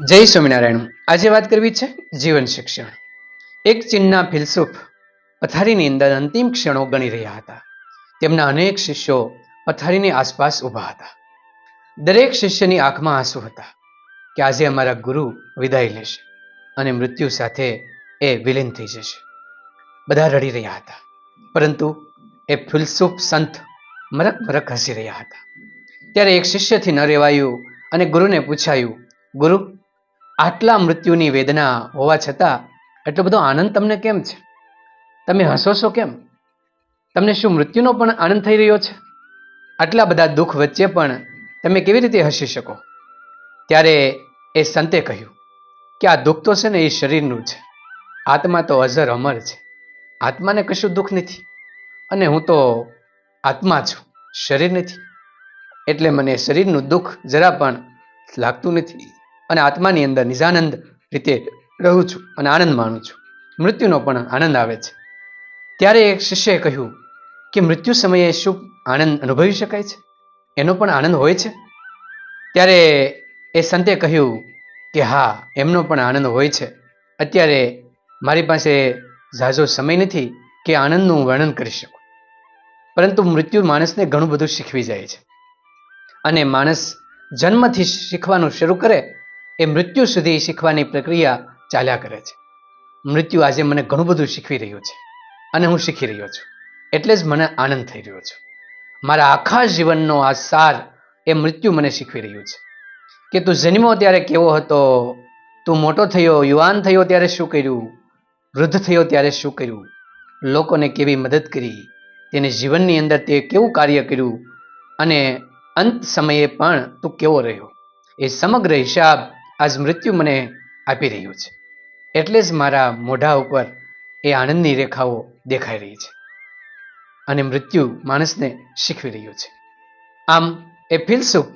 જય સ્વામિનારાયણ. આજે વાત કરવી છે જીવન શિક્ષણ. એક ચીનના ફિલસુફ પથારીની અંદર અંતિમ ક્ષણો ગણી રહ્યા હતા. તેમના અનેક શિષ્યો પથારીની આસપાસ ઊભા હતા. દરેક શિષ્યની આંખમાં આંસુ હતા કે આજે અમારા ગુરુ વિદાય લેશે અને મૃત્યુ સાથે એ વિલીન થઈ જશે. બધા રડી રહ્યા હતા. પરંતુ એ ફિલસુફ સંત મરક મરક હસી રહ્યા હતા. ત્યારે એક શિષ્યથી ન રહેવાયું અને ગુરુને પૂછાયું, ગુરુ આટલા મૃત્યુની વેદના હોવા છતાં, એટલો બધો આનંદ તમને કેમ છે? તમે હસો છો કેમ? તમને શું મૃત્યુનો પણ આનંદ થઈ રહ્યો છે? આટલા બધા દુઃખ વચ્ચે પણ તમે કેવી રીતે હસી શકો? ત્યારે એ સંતે કહ્યું, કે આ દુઃખ તો છે ને એ શરીરનું છે. આત્મા તો અઝર અમર છે. આત્માને કશું દુઃખ નથી. અને હું તો આત્મા છું, શરીર નથી. એટલે મને શરીરનું દુઃખ જરા પણ લાગતું નથી. અને આત્માની અંદર નિજાનંદ રીતે રહું છું અને આનંદ માણું છું. મૃત્યુનો પણ આનંદ આવે છે. ત્યારે એક શિષ્યએ કહ્યું કે મૃત્યુ સમયે શું આનંદ અનુભવી શકાય છે? એનો પણ આનંદ હોય છે? ત્યારે એ સંતે કહ્યું કે હા, એમનો પણ આનંદ હોય છે. અત્યારે મારી પાસે ઝાઝો સમય નથી કે આનંદનું વર્ણન કરી શકું. પરંતુ મૃત્યુ માણસને ઘણું બધું શીખવી જાય છે. અને માણસ જન્મથી શીખવાનું શરૂ કરે એ મૃત્યુ સુધી શીખવાની પ્રક્રિયા ચાલ્યા કરે છે. મૃત્યુ આજે મને ઘણું બધું શીખવી રહ્યું છે અને હું શીખી રહ્યો છું. એટલે જ મને આનંદ થઈ રહ્યો છે. મારા આખા જીવનનો આ સાર એ મૃત્યુ મને શીખવી રહ્યું છે. કે તું જન્મ્યો ત્યારે કેવો હતો, તું મોટો થયો, યુવાન થયો ત્યારે શું કર્યું, વૃદ્ધ થયો ત્યારે શું કર્યું, લોકોને કેવી મદદ કરી, તેને જીવનની અંદર તે કેવું કાર્ય કર્યું, અને અંત સમયે પણ તું કેવો રહ્યો. એ સમગ્ર હિસાબ આજ મૃત્યુ મને આપી રહ્યું છે. એટલે જ મારા મોઢા ઉપર એ આનંદની રેખાઓ દેખાઈ રહી છે. અને મૃત્યુ માણસને શીખવી રહ્યું છે. આમ એ ફિલસુફ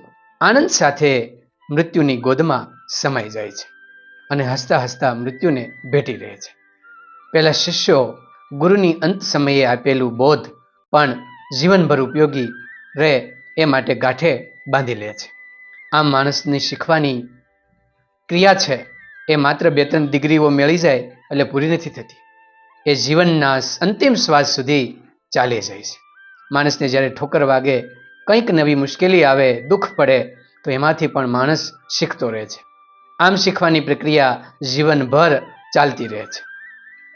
આનંદ સાથે મૃત્યુની ગોદમાં સમાઈ જાય છે અને હસતા હસતા મૃત્યુને ભેટી રહે છે. પહેલાં શિષ્યો ગુરુની અંત સમયે આપેલું બોધ પણ જીવનભર ઉપયોગી રહે એ માટે ગાંઠે બાંધી લે છે. આમ માણસની શીખવાની ક્રિયા છે, એ માત્ર બે ત્રણ ડિગ્રીઓ મેળવી જાય એટલે પૂરી નથી થતી. એ જીવનના અંતિમ શ્વાસ સુધી ચાલી જાય છે. માણસને જ્યારે ઠોકર વાગે, કંઈક નવી મુશ્કેલી આવે, દુઃખ પડે, તો એમાંથી પણ માણસ શીખતો રહે છે. આમ શીખવાની પ્રક્રિયા જીવનભર ચાલતી રહે છે.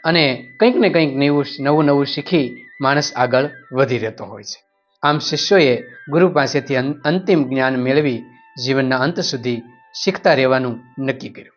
અને કંઈક ને કંઈક નવું નવું નવું શીખી માણસ આગળ વધી રહેતો હોય છે. આમ શિષ્યોએ ગુરુ પાસેથી અંતિમ જ્ઞાન મેળવી જીવનના અંત સુધી શીખતા રહેવાનું નક્કી કર્યું.